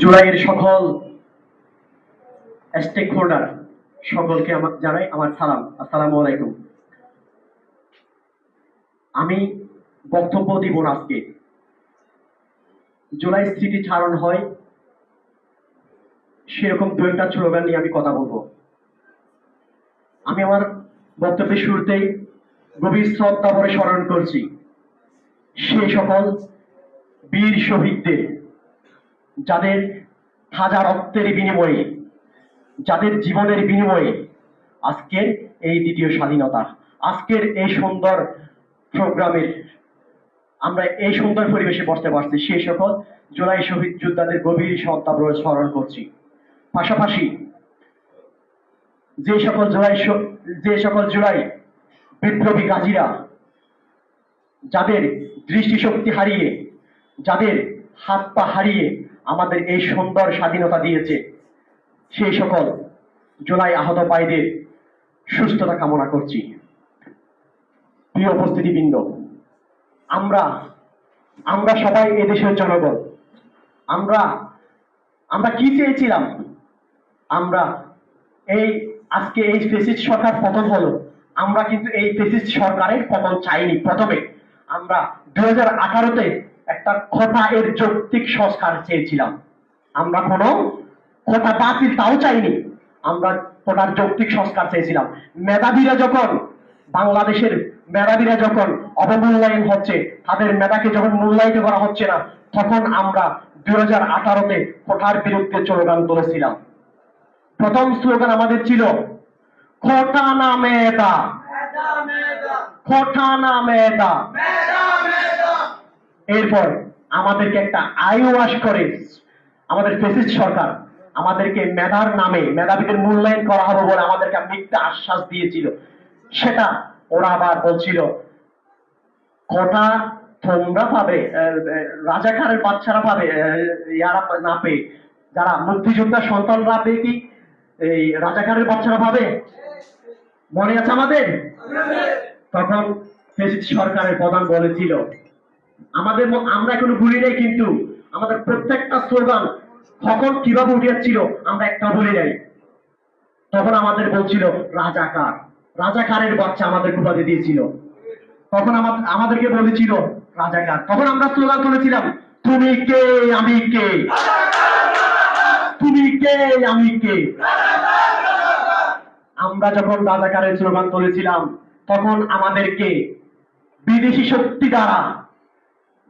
জুলাইয়ের সকল stake holder সকলকে আমার জানাই আমার সালাম। আসসালামু আলাইকুম। আমি বক্তব্য দিব আজকে। জুলাই স্মৃতিচারণ হয়, সেরকম দু একটা স্লোগান নিয়ে আমি কথা বলব। আমি আমার বক্তব্যের শুরুতেই গভীর শ্রদ্ধা ভরে স্মরণ করছি সে সকল বীর শহীদদের। যাদের হাজার রক্তের বিনিময়ে, যাদের জীবনের বিনিময়ে আজকের এই দ্বিতীয় স্বাধীনতা, আজকের এই সুন্দর প্রোগ্রামের আমরা এই সুন্দর পরিবেশে বসতে পারছি সেই সকল জুলাই শহীদ যোদ্ধাদের গভীর সন্তাপ স্মরণ করছি। পাশাপাশি যে সকল জুলাই যে সকল জুলাই বিপ্লবী গাজীরা যাদের দৃষ্টিশক্তি হারিয়ে, যাদের হাত পা হারিয়ে আমাদের এই সুন্দর স্বাধীনতা দিয়েছে। সেই সকল জুলাই আহত ভাইদের সুস্থতা কামনা করছি। প্রিয় উপস্থিতিবৃন্দ, আমরা আমরা সবাই এদেশের জনগণ। আমরা আমরা কি চেয়েছিলাম? আমরা এই, আজকে এই ফেসিস্ট সরকার পতন হলো। আমরা কিন্তু এই ফেসিস্ট সরকারের পতন চাইনি প্রথমে। আমরা দুই হাজার আঠারোতে একটা কথা এর যৌক্তিক সংস্কার চেয়েছিলাম। আমরা কোনো কথা বাতিল তাও চাইনি। আমরা কোটার যৌক্তিক সংস্কার চেয়েছিলাম। মেধাবীরা যখন বাংলাদেশের মেধাবীরা যখন অবমূল্যায়ন হচ্ছে তাদের মেধাকে যখন মূল্যায়িত করা হচ্ছে না তখন আমরা দুই হাজার আঠারোতে কোটার বিরুদ্ধে স্লোগান তুলেছিলাম। প্রথম স্লোগান আমাদের ছিল খোটা না মেধা। খোটা না মেধা। এরপর আমাদেরকে একটা আয়ু ওয়াশ করে আমাদের ফেসিস্ট সরকার আমাদেরকে মেধার নামে মেধাবীদের মূল্যায়ন করা হবে বলে আমাদেরকে মিথ্যা আশ্বাস দিয়েছিল। সেটা ওরা আবার বলছিল কোটা তোমরা পাবে রাজাকারের বাচ্চারা পাবে ইয়ারা না পেয়ে। যারা মুক্তিযোদ্ধার সন্তানরা পেয়ে কি এই রাজাকারের বাচ্চারা পাবে? মনে আছে আমাদের? তখন সরকারের প্রধান বলেছিল আমাদের আমরা এখনও ভুলি নাই কিন্তু আমাদের প্রত্যেকটা স্লোগান কখন কীভাবে উঠিয়াছিল আমরা একটা ভুলি নাই। তখন আমাদের বলছিল, রাজাকার। রাজাকারের বাচ্চা আমাদের উপাধি দিয়েছিল। তখন আমা- আমাদেরকে বলেছিল, রাজাকার। তখন আমরা স্লোগান তুলেছিলাম, তুমি কে, আমি কে? তুমি কে, আমি কে? আমরা যখন রাজাকারের স্লোগান তুলেছিলাম, তখন আমাদেরকে বিদেশি শক্তি দ্বারা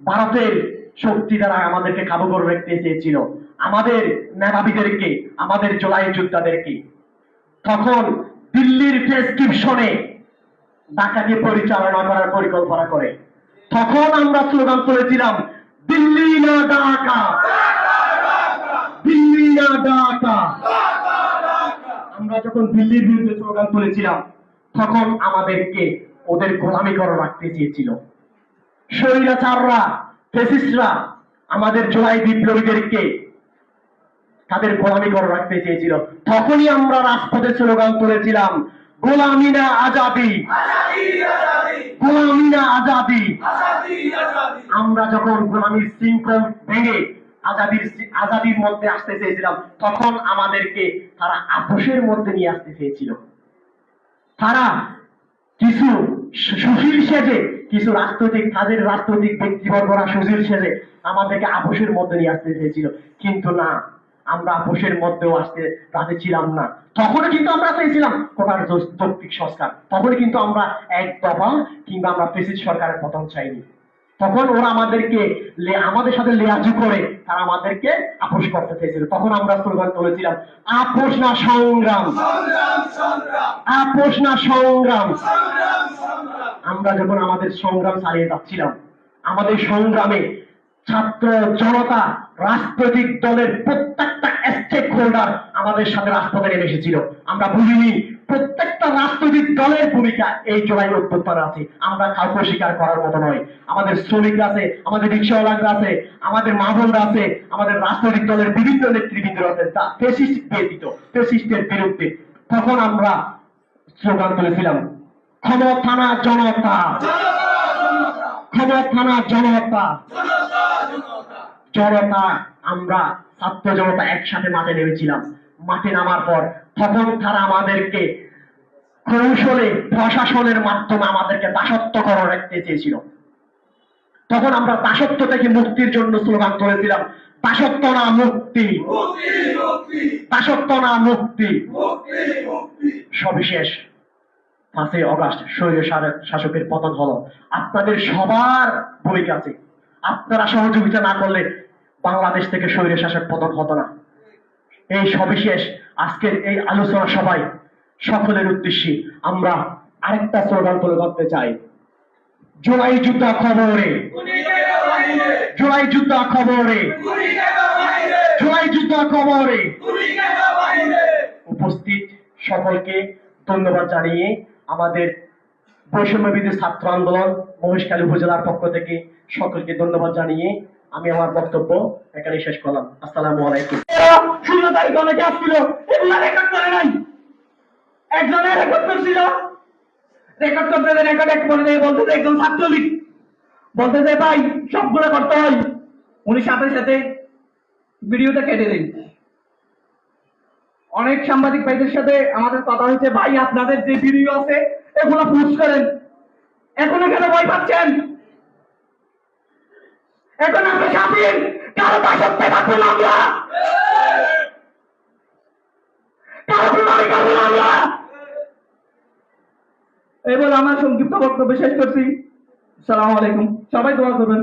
ভারতের শক্তি দ্বারা আমাদেরকে কাবু করে রাখতে চেয়েছিল? আমাদের মেধাবীদেরকে, আমাদের জোলাই যোদ্ধাদেরকে। তখন দিল্লির প্রেসক্রিপশনে ডাকাতি পরিচালনা করার পরিকল্পনা করে। তখন আমরা স্লোগান তুলেছিলাম, দিল্লি না ঢাকা। দিল্লি না ঢাকা। আমরা যখন দিল্লির বিরুদ্ধে স্লোগান তুলেছিলাম, তখন আমাদেরকে ওদের গোলামি করে রাখতে চেয়েছিল। স্বৈরাচাররা ফেসিস্টরা আমাদের জোলাই বিপ্লবীদেরকে তাদের গোলামি করে রাখতে চেয়েছিল। তখনই আমরা রাজপথে স্লোগান তুলেছিলাম গোলামিনা আজাদি। গোলামিনা আজাদি। আমরা যখন গোলামির শৃঙ্খল ভেঙে আজাদির আজাদির মধ্যে আসতে চেয়েছিলাম, তখন আমাদেরকে তারা আপোষের মধ্যে নিয়ে আসতে চেয়েছিল। তারা কিছু সুশীল সেজে কিছু রাজনৈতিক, তাদের রাজনৈতিক ব্যক্তিবর্গরা সুশীল সেজে আমাদেরকে আপোষের মধ্যে নিয়ে আসতে চেয়েছিল। কিন্তু না, আমরা আপোষের মধ্যেও আসতে রাজি ছিলাম না। তখন কিন্তু আমরা চেয়েছিলাম কোটার যৌক্তিক সংস্কার। তখন কিন্তু আমরা এক দফা কিংবা আমরা প্রেসিড সরকারের পতন চাইনি। তখন ওরা আমাদেরকে আমাদের সাথে লেয়াজু করে তারা আমাদেরকে আপোষ করতে চেয়েছিল। তখন আমরা স্লোগান তুলেছিলাম আপোষ না সংগ্রাম। আপোষ না সংগ্রাম। আমরা যখন আমাদের সংগ্রাম চালিয়ে যাচ্ছিলাম আমাদের সংগ্রামে ছাত্র জনতা রাজনৈতিক দলের প্রত্যেকটা স্টেক হোল্ডার আমাদের সাথে রাজপথে নেমে এসেছিল। আমরা বুঝিনি প্রত্যেকটা রাজনৈতিক দলের ভূমিকা এই জোড়াই অভ্যুত্থান আছে। আমরা কাউকে স্বীকার করার মতো নয়। আমাদের শ্রমিকরা আছে, আমাদের রিক্সাওয়ালারা আছে, আমাদের মা বোনরা আছে, আমাদের রাজনৈতিক দলের বিভিন্ন নেতৃবৃন্দ আছে। তা ফেসিস্ট ব্যতীত ফেসিস্টের বিরুদ্ধে। তখন আমরা স্লোগান তুলেছিলাম ক্ষমতানা জনতা। ক্ষমতানা জনতা। জনতা, আমরা ছাত্র জনতা একসাথে মাঠে নেমেছিলাম। মাঠে নামার পর তখন তারা আমাদেরকে কৌশলে, প্রশাসনের মাধ্যমে আমাদেরকে দাসত্ব করে রাখতে চেয়েছিল। তখন আমরা দাসত্ব থেকে মুক্তির জন্য স্লোগান তুলেছিলাম, দাসত্ব না মুক্তি। দাসত্ব না মুক্তি। সবিশেষ পাঁচই অগাস্ট স্বৈর শা- শাসকের পতন হলো। আপনাদের সবার ভূমিকা আছে। আপনারা সহযোগিতা না করলে বাংলাদেশ থেকে স্বৈর শাসক পতন হতো না। এই সবিশেষ আজকের এই আলোচনা সভায় সকলের উদ্দেশ্যে আমরা আরেকটা স্লোগান তুলে ধরতে চাই। জুলাই যুদ্ধ খবরে। জুলাই যুদ্ধ খবরে। জুলাই যুদ্ধ খবরে। উপস্থিত সকলকে ধন্যবাদ জানিয়ে আমাদের বৈষম্য বিরোধী ছাত্র আন্দোলন মহেশখালী উপজেলার পক্ষ থেকে সকলকে ধন্যবাদ জানিয়ে আমি আমার বক্তব্য এখানে শেষ করলাম। আসসালামু আলাইকুম। তারিখ অনেকে আসছিল রেকর্ড করে নাই। রেকর্ড করছিল। রেকর্ড করতে রেকর্ড এক বলতে একজন ছাত্রলীগ। বলতে ভাই, সবগুলো করতে হয়। উনি সাথে সাথে ভিডিওটা কেটে দিন। অনেক সাংবাদিক ভাইদের সাথে আমাদের কথা হয়েছে, ভাই, আপনাদের যে ভিডিও আছে, এগুলো পোস্ট করেন। এখন কেন ভয় পাচ্ছেন? এখন আমরা স্বাধীন, কারও দাসত্বে থাকব না আমরা। কারও প্রণালী করব না আমরা। এবার আমার সংক্ষিপ্ত বক্তব্য শেষ করছি। সালাম আলাইকুম। সবাই দোয়া করবেন।